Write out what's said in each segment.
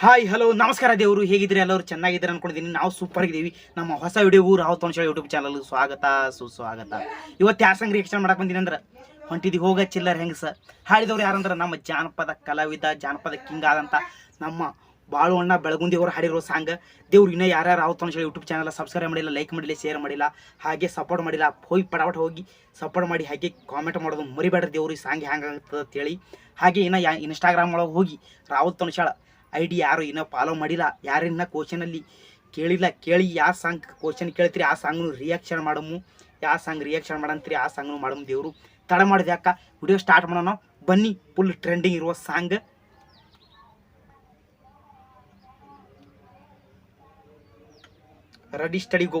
Hi hello ನಮಸ್ಕಾರ ದೇವರು. ಹೇಗಿದ್ದೀರಿ? ಎಲ್ಲರೂ ಚೆನ್ನಾಗಿದ್ದೀರಿ ಅನ್ಕೊಂಡಿದ್ದೀನಿ. ನಾವು ಸೂಪರ್ ಇದ್ದೀವಿ ನಮ್ಮ ಹೊಸ video Rao Tonshala YouTube channel ಸ್ವಾಗತ, ಸುಸ್ವಾಗತ. ಇವತ್ತು ಯಾರ ರಿಯಾಕ್ಷನ್ ಮಾಡಕ್ ಬಂದೀನಿ ಅಂದ್ರೆ ಹೊಂಟಿದಿ ಹೋಗ ಚಿಲ್ಲರ್ ಹೆಂಗಸ. ಹಾಡಿದವ್ರು ಯಾರಂದ್ರೆ ನಮ್ಮ ಜಾನಪದ ಕಲಾವಿದ, ಜಾನಪದ ಕಿಂಗ್ ಆದಂಥ ನಮ್ಮ ಬಾಳುವಣ್ಣ ಬೆಳಗುಂದಿ ಅವರು ಹಾಡಿರೋ ಸಾಂಗ್ ದೇವ್ರು ಇನ್ನೂ ಯಾರ್ಯಾರು Rao Tonshala YouTube channel subscribe ಮಾಡಿಲ್ಲ ಲೈಕ್ ಮಾಡಿಲ್ಲ ಶೇರ್ ಮಾಡಿಲ್ಲ, ಹಾಗೆ ಸಪೋರ್ಟ್ ಮಾಡಿಲ್ಲ, ಹೋಗಿ ಪಟಾಪಟ್ ಹೋಗಿ ಸಪೋರ್ಟ್ ಮಾಡಿ, ಹಾಗೆ ಕಾಮೆಂಟ್ ಮಾಡೋದು ಮರಿಬೇಡ್ರಿ ದೇವ್ರು ಈ ಸಾಂಗ್ ಹೆಂಗೆ ಅಂತ ಅಂತೇಳಿ ಹಾಗೆ ಇನ್ನು ಯಾ ಇನ್ಸ್ಟಾಗ್ರಾಮ್ ಒಳಗೆ ಹೋಗಿ ರಾಹುಲ್ ತೋನ್ಶಾಳ ಐ ಡಿ ಯಾರು ಇನ್ನೂ ಫಾಲೋ ಮಾಡಿಲ್ಲ, ಯಾರಿನ್ನ ಕ್ವಶನಲ್ಲಿ ಕೇಳಿಲ್ಲ, ಕೇಳಿ ಯಾವ ಸಾಂಗ್ ಕ್ವಶನ್ ಕೇಳ್ತೀರಿ, ಆ ಸಾಂಗ್ನು ರಿಯಾಕ್ಷನ್ ಮಾಡಮು ಯಾವ ಸಾಂಗ್ ರಿಯಾಕ್ಷನ್ ಮಾಡಂತೀರಿ, ಆ ಸಾಂಗ್ನು ಮಾಡಮು ದೇವರು. ತಡ ಮಾಡಿದೆ ಅಕ್ಕ ವಿಡಿಯೋ ಸ್ಟಾರ್ಟ್ ಮಾಡೋಣ, ಬನ್ನಿ ಫುಲ್ ಟ್ರೆಂಡಿಂಗ್ ಇರುವ ಸಾಂಗ್ ರೆಡಿ ಸ್ಟಡಿ ಗೋ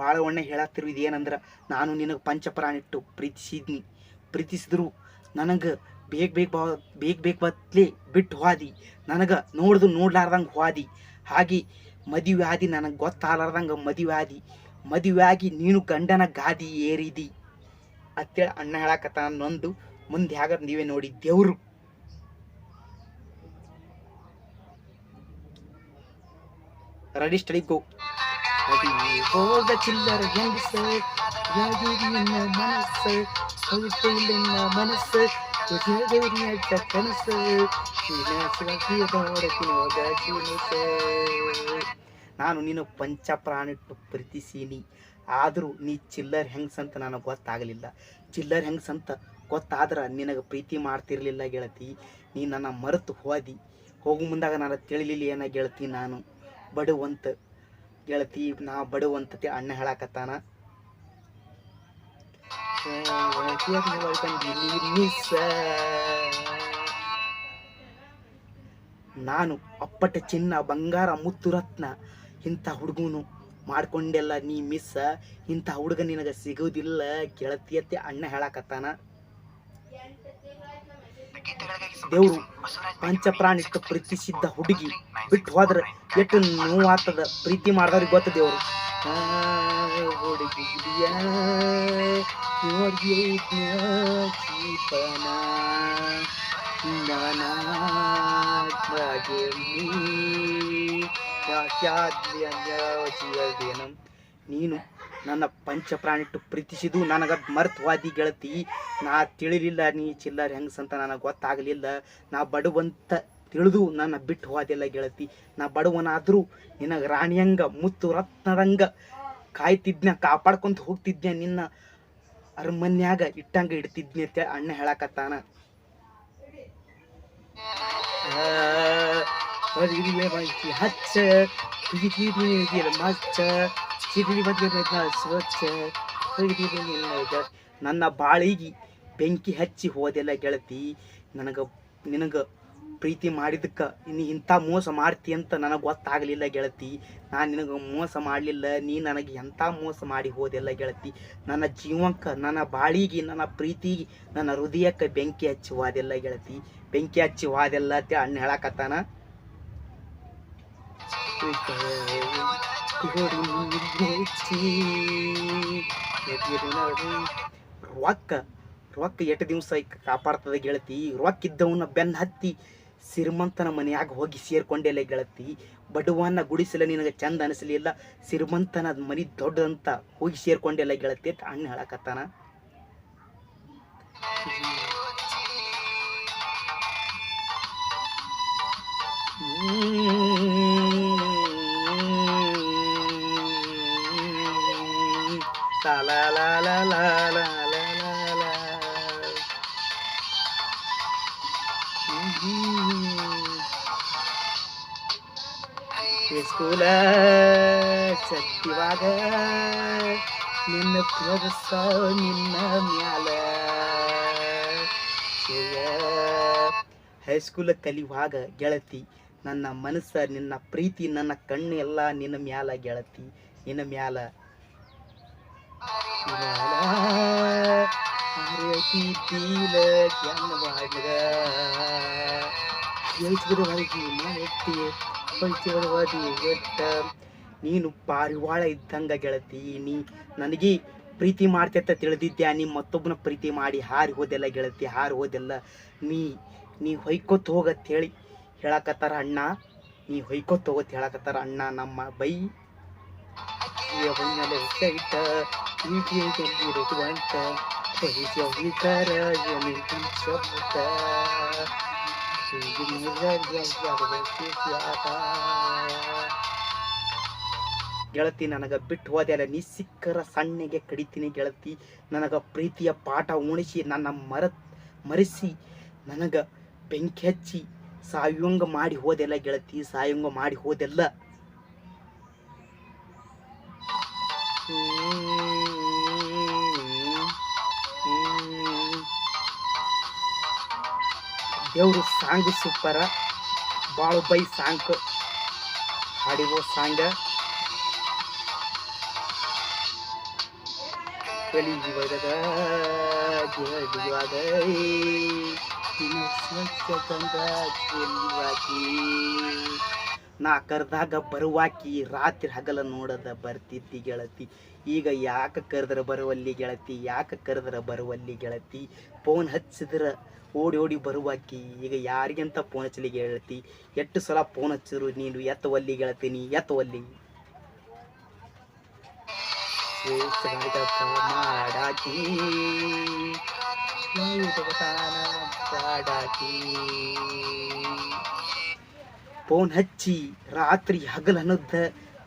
ಭಾಳ ಒಳ್ಳೆ ಹೇಳತ್ತಿರು, ಇದೇನಂದ್ರೆ ನಾನು ನಿನಗೆ ಪಂಚಪ್ರಾಣಿಟ್ಟು ಪ್ರೀತಿಸಿದ್ನಿ. ಪ್ರೀತಿಸಿದ್ರು, ನನಗೆ ಬೇಗ ಬೇಗ ಬಾ, ಬೇಗ ಬೇಗ ಬತ್ಲೆ ಬಿಟ್ಟು ಹೋದಿ. ನನಗೆ ನೋಡ್ದು ನೋಡ್ಲಾರ್ದಂಗೆ ಹೋದಿ. ಹಾಗೆ ಮದುವೆ ಆದಿ, ನನಗೆ ಗೊತ್ತಾಗಲಾರ್ದಂಗೆ ಮದುವೆ ಆದಿ. ಮದುವೆ ಆಗಿ ನೀನು ಗಂಡನ ಗಾದಿ ಏರಿದಿ. ಅಂತೇಳಿ ಅಣ್ಣ ಹೇಳಕತ್ತ ನೊಂದು, ಮುಂದೆ ಹ್ಯಾಗ ನೀವೇ ನೋಡಿ ದೇವರು. Ready steady go. ಹೋಗ ಚಿಲ್ಲರ ಹೆಂಗಸ? ಮನಸ್ಸು ಮನಸ್ಸ ಕನಸ ನಾನು ನೀನು ಪಂಚಪ್ರಾಣಿಟ್ಟು ಪ್ರೀತಿಸೀನಿ. ಆದರೂ ನೀ ಚಿಲ್ಲರ್ ಹೆಂಗ್ಸ್ ಅಂತ ನನಗೆ ಗೊತ್ತಾಗಲಿಲ್ಲ. ಚಿಲ್ಲರ್ ಹೆಂಗ್ಸ್ ಅಂತ ಗೊತ್ತಾದ್ರೆ ನಿನಗೆ ಪ್ರೀತಿ ಮಾಡ್ತಿರ್ಲಿಲ್ಲ ಗೆಳತಿ. ನೀ ನನ್ನ ಮರೆತು ಹೋದಿ. ಹೋಗು ಮುಂದಾಗ ನಾನು ತಿಳಿಲಿಲ್ಲ ಏನ ಗೆಳತಿ ನಾನು. ಬಡವಂತ ಗೆಳತಿ, ನಾ ಬಡವಂತತೆ ಅಣ್ಣ ಹೇಳಕತ್ತಾನ. ನಾನು ಅಪ್ಪಟ ಚಿನ್ನ, ಬಂಗಾರ, ಮುತ್ತು ರತ್ನ, ಇಂಥ ಹುಡುಗನು ಮಾಡ್ಕೊಂಡೆಲ್ಲ ನೀ ಮಿಸ್ ಇಂಥ ಹುಡುಗ ನಿನಗೆ ಸಿಗೋದಿಲ್ಲ. ಗೆಳತಿಯತ್ತೆ ಅಣ್ಣ ಹೇಳಕತ್ತಾನ. ದೇವ್ರು ಪಂಚಪ್ರಾಣಿಕ ಪ್ರೀತಿಸಿದ್ದ ಹುಡುಗಿ ಬಿಟ್ಟು ಹೋದ್ರೆ ಎಷ್ಟು ನೋವಾಗ್ತದ ಪ್ರೀತಿ ಮಾಡ್ದವ್ರಿಗೆ ಗೊತ್ತ ದೇವರು. ನೀನು ನನ್ನ ಪಂಚಪ್ರಾಣಿಟ್ಟು ಪ್ರೀತಿಸಿದು ನನಗೆ ಮರ್ತವಾದಿ ಗೆಳತಿ ನಾ ತಿಳಿಲಿಲ್ಲ ನೀ ಚಿಲ್ಲರ್ ಹೆಂಗಸಂತ ನನಗೆ ಗೊತ್ತಾಗಲಿಲ್ಲ ನಾ ಬಡವಂತ ತಿಳಿದು ನನ್ನ ಬಿಟ್ಟು ಹೋದಿಲ್ಲ ಗೆಳತಿ ನಾ ಬಡವನಾದರೂ ನಿನಗೆ ರಾಣಿಯಂಗ ಮುತ್ತು ರತ್ನದಂಗ ಕಾಯ್ತಿದ್ನ ಕಾಪಾಡ್ಕೊಂತ ಹೋಗ್ತಿದ್ದೆ ನಿನ್ನ ಅರಮನ್ಯಾಗ ಇಟ್ಟಂಗ ಇಡ್ತಿದ್ನಿ ಅಂತ ಅಣ್ಣ ಹೇಳಕತ್ತಾನ ಹಚ್ಚ ಸಿಡಿಲಿ ಬಗ್ಗೆ ಸ್ವಚ್ಛ. ನನ್ನ ಬಾಳಿಗೆ ಬೆಂಕಿ ಹಚ್ಚಿ ಹೋದೆಲ್ಲ ಗೆಳತಿ, ನನಗೆ, ನಿನಗೆ ಪ್ರೀತಿ ಮಾಡಿದಕ್ಕೆ ನೀ ಇಂಥ ಮೋಸ ಮಾಡ್ತಿ ಅಂತ ನನಗೆ ಗೊತ್ತಾಗಲಿಲ್ಲ ಗೆಳತಿ. ನಾನು ನಿನಗೆ ಮೋಸ ಮಾಡಲಿಲ್ಲ, ನೀ ನನಗೆ ಎಂಥ ಮೋಸ ಮಾಡಿ ಹೋದೆಲ್ಲ ಗೆಳತಿ. ನನ್ನ ಜೀವಕ್ಕೆ, ನನ್ನ ಬಾಳಿಗೆ, ನನ್ನ ಪ್ರೀತಿಗೆ, ನನ್ನ ಹೃದಯಕ್ಕೆ ಬೆಂಕಿ ಹಚ್ಚಿ ಹೋದೆಲ್ಲ ಗೆಳತಿ. ಬೆಂಕಿ ಹಚ್ಚಿ ಹೋದೆಲ್ಲ ಅಂತ ಅಣ್ಣ ಹೇಳಕತ್ತಾನ. ರೊಕ್ಕ ರೊಕ್ಕ ಎಷ್ಟು ದಿವಸ ಕಾಪಾಡ್ತದೆ ಗೆಳತಿ? ರೊಕ್ಕ ಇದ್ದವನ್ನ ಬೆನ್ನ ಹತ್ತಿ ಸಿರಿಮಂತನ ಮನೆಯಾಗ ಹೋಗಿ ಸೇರ್ಕೊಂಡೆಲ್ಲ ಗೆಳತಿ. ಬಡವನ್ನ ಗುಡಿಸಲ ನಿನಗೆ ಚಂದ ಅನಿಸಲಿಲ್ಲ, ಸಿರಿಮಂತನ ಮನಿ ದೊಡ್ಡದಂತ ಹೋಗಿ ಸೇರ್ಕೊಂಡೆಲ್ಲ ಗೆಳತಿ ಅಣ್ಣ ಹೇಳಕತ್ತಾನ. La ಶಕ್ತಿವಾಗ ನಿನ್ನ ಪ್ರದಸ ನಿನ್ನ ಮ್ಯಾಲ ಹೈಸ್ಕೂಲ್ ಕಲಿಯುವಾಗ ಗೆಳತಿ ನನ್ನ ಮನಸ್ಸ ನಿನ್ನ ಪ್ರೀತಿ ನನ್ನ ಕಣ್ಣು ಎಲ್ಲ ನಿನ್ನ ಮ್ಯಾಲ ಗೆಳತಿ ನಿನ್ನ ಮ್ಯಾಲ ನೀನು ಪಾರಿವಾಳ ಇದ್ದಂಗ ಗೆಳತಿ, ನೀ ನನಗೆ ಪ್ರೀತಿ ಮಾಡ್ತೈತ ತಿಳಿದಿದ್ಯಾ? ನೀ ಮತ್ತೊಬ್ಬನ ಪ್ರೀತಿ ಮಾಡಿ ಹಾರಿ ಹೋದೆಲ್ಲ ಗೆಳತಿ, ಹಾರಿ ಹೋದೆಲ್ಲ ನೀ ನೀ ಹೊಯ್ಕೊತ್ ಹೋಗತ್ ಹೇಳಿ ಹೇಳಕತ್ತಾರ ಅಣ್ಣ. ನೀ ಹೊಯ್ಕೊತ್ ಹೋಗತ್ ಹೇಳಕತ್ತಾರ ಅಣ್ಣ ನಮ್ಮ ಬೈ. ಹೊನ್ನಲೆ ಇಟ್ಟ ಇರುವಂತ ವಿಕಾರ ಶಬ್ದ ಗೆಳತಿ, ನನಗ ಬಿಟ್ಟು ಹೋದೆಲ್ಲ ನೀ ಸಿಕ್ಕರ ಸಣ್ಣಗೆ ಕಡಿತೀನಿ ಗೆಳತಿ. ನನಗ ಪ್ರೀತಿಯ ಪಾಠ ಉಣಿಸಿ, ನನ್ನ ಮರ ಮರೆಸಿ, ನನಗ ಬೆಂಕಿ ಹಚ್ಚಿ ಸಾಯುವಂಗ ಮಾಡಿ ಹೋದೆಲ್ಲ ಗೆಳತಿ ಸಾಯುವಂಗ ಮಾಡಿ ಹೋದೆಲ್ಲ ದೇವ್ರು ಸಾಂಗ್ ಸೂಪರ ಬಾಳು ಬೈ ಸಾಂಗ್. ಹಾಡಿರೋ ಸಾಂಗ್. ಕಲಿಯುಗದ ಜೀವದ ನಾ ಕರ್ದಾಗ ಬರುವಾಕಿ ರಾತ್ರಿ ಹಗಲ ನೋಡದ ಬರ್ತಿದ್ದಿ ಗೆಳತಿ. ಈಗ ಯಾಕೆ ಕರೆದ್ರೆ ಬರುವಲ್ಲಿ ಗೆಳತಿ, ಯಾಕೆ ಕರೆದ್ರೆ ಬರುವಲ್ಲಿ ಗೆಳತಿ? ಫೋನ್ ಹಚ್ಚಿದ್ರ ಓಡಿ ಓಡಿ ಬರುವಾಕಿ, ಈಗ ಯಾರಿಗಂತ ಫೋನ್ ಹಚ್ಚಲಿ ಗೆಳತಿ? ಎಷ್ಟು ಸಲ ಫೋನ್ ಹಚ್ಚಿದ್ರು ನೀನು? ಎತ್ತವಲ್ಲಿ ಗೆಳತೀನಿ ಎತ್ತವಲ್ಲಿ ಮಾಡಾಕಿ. ಫೋನ್ ಹಚ್ಚಿ ರಾತ್ರಿ ಹಗಲ್ ಅನ್ನೋದ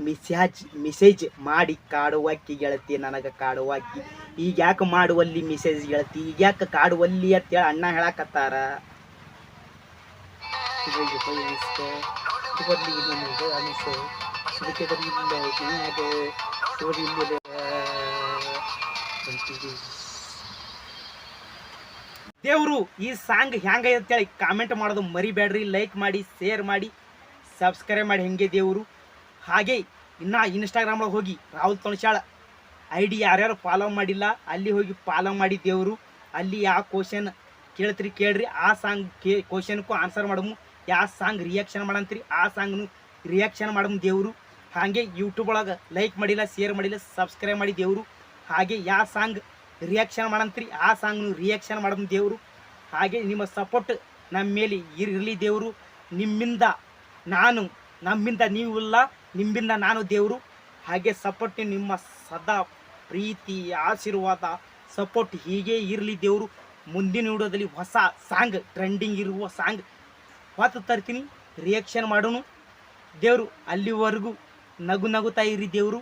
ಮೆಸ್ಯಾಜ್, ಮೆಸೇಜ್ ಮಾಡಿ ಕಾಡುವಾಕಿ ಗೆಳತಿ, ನನಗೆ ಕಾಡುವಾಕಿ ಈಗ ಯಾಕೆ ಮಾಡುವಲ್ಲಿ ಮೆಸೇಜ್ ಗೆಳತಿ? ಈಗ ಯಾಕೆ ಕಾಡುವಲ್ಲಿ ಅಂತೇಳಿ ಅಣ್ಣ ಹೇಳಕತ್ತಾರ. ದೇವ್ರು, ಈ ಸಾಂಗ್ ಹೆಂಗೈತೆ ಅಂತೇಳಿ ಕಾಮೆಂಟ್ ಮಾಡೋದು ಮರಿಬೇಡ್ರಿ. ಲೈಕ್ ಮಾಡಿ ಶೇರ್ ಮಾಡಿ. ಸಬ್ಸ್ಕ್ರೈಬ್ ಮಾಡಿ ಹೆಂಗೆ ದೇವರು? ಹಾಗೆ ಇನ್ನು ಒಳಗೆ ಹೋಗಿ ರಾಹುಲ್ ತೊಣಶಾಳ ಐ ಡಿ ಯಾರ್ಯಾರು ಫಾಲೋ ಮಾಡಿಲ್ಲ, ಅಲ್ಲಿ ಹೋಗಿ ಫಾಲೋ ಮಾಡಿ ದೇವರು. ಅಲ್ಲಿ ಯಾವ ಕ್ವಶನ್ ಕೇಳ್ತೀರಿ ಕೇಳ್ರಿ, ಆ ಸಾಂಗ್ ಕೇ ಕ್ವಶನ್ಗೂ ಆನ್ಸರ್ ಮಾಡಮು. ಯಾವ ಸಾಂಗ್ ರಿಯಾಕ್ಷನ್ ಮಾಡಂತ್ರಿ, ಆ ಸಾಂಗ್ನು ರಿಯಾಕ್ಷನ್ ಮಾಡಮು ದೇವರು. ಹಾಗೆ ಯೂಟ್ಯೂಬ್ ಒಳಗೆ ಲೈಕ್ ಮಾಡಿಲ್ಲ ಶೇರ್ ಮಾಡಿಲ್ಲ ಸಬ್ಸ್ಕ್ರೈಬ್ ಮಾಡಿ ದೇವರು. ಹಾಗೆ ಯಾವ ಸಾಂಗ್ ರಿಯಾಕ್ಷನ್ ಮಾಡಂತ್ರಿ, ಆ ಸಾಂಗ್ನು ರಿಯಾಕ್ಷನ್ ಮಾಡಮ್ ದೇವರು. ಹಾಗೆ ನಿಮ್ಮ ಸಪೋರ್ಟ್ ನಮ್ಮ ಮೇಲೆ ಇರಲಿ ದೇವರು. ನಿಮ್ಮಿಂದ ನಾನು, ನಮ್ಮಿಂದ ನೀವು ಇಲ್ಲ ನಿಮ್ಮಿಂದ ನಾನು ದೇವರು. ಹಾಗೆ ಸಪೋರ್ಟ್ ನಿಮ್ಮ ಸದಾ ಪ್ರೀತಿ, ಆಶೀರ್ವಾದ, ಸಪೋರ್ಟ್ ಹೀಗೆ ಇರಲಿ ದೇವರು. ಮುಂದಿನ ವಿಡಿಯೋದಲ್ಲಿ ಹೊಸ ಸಾಂಗ್ ಟ್ರೆಂಡಿಂಗ್ ಇರುವ ಸಾಂಗ್ ಹೊತ್ತು ತರ್ತೀನಿ. ರಿಯಾಕ್ಷನ್ ಮಾಡೋನು. ದೇವರು, ಅಲ್ಲಿವರೆಗೂ ನಗು ನಗುತ್ತಾ ಇರಿ ದೇವರು.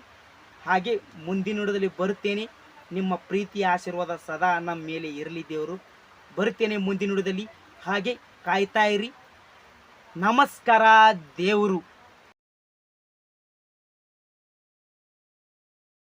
ಹಾಗೆ ಮುಂದಿನ ವಿಡಿಯೋದಲ್ಲಿ ಬರುತ್ತೇನೆ. ನಿಮ್ಮ ಪ್ರೀತಿ, ಆಶೀರ್ವಾದ ಸದಾ ನಮ್ಮ ಮೇಲೆ ಇರಲಿ ದೇವರು. ಬರುತ್ತೇನೆ ಮುಂದಿನ ವಿಡಿಯೋದಲ್ಲಿ. ಹಾಗೆ ಕಾಯ್ತಾ ಇರಿ. ನಮಸ್ಕಾರ ದೇವರು.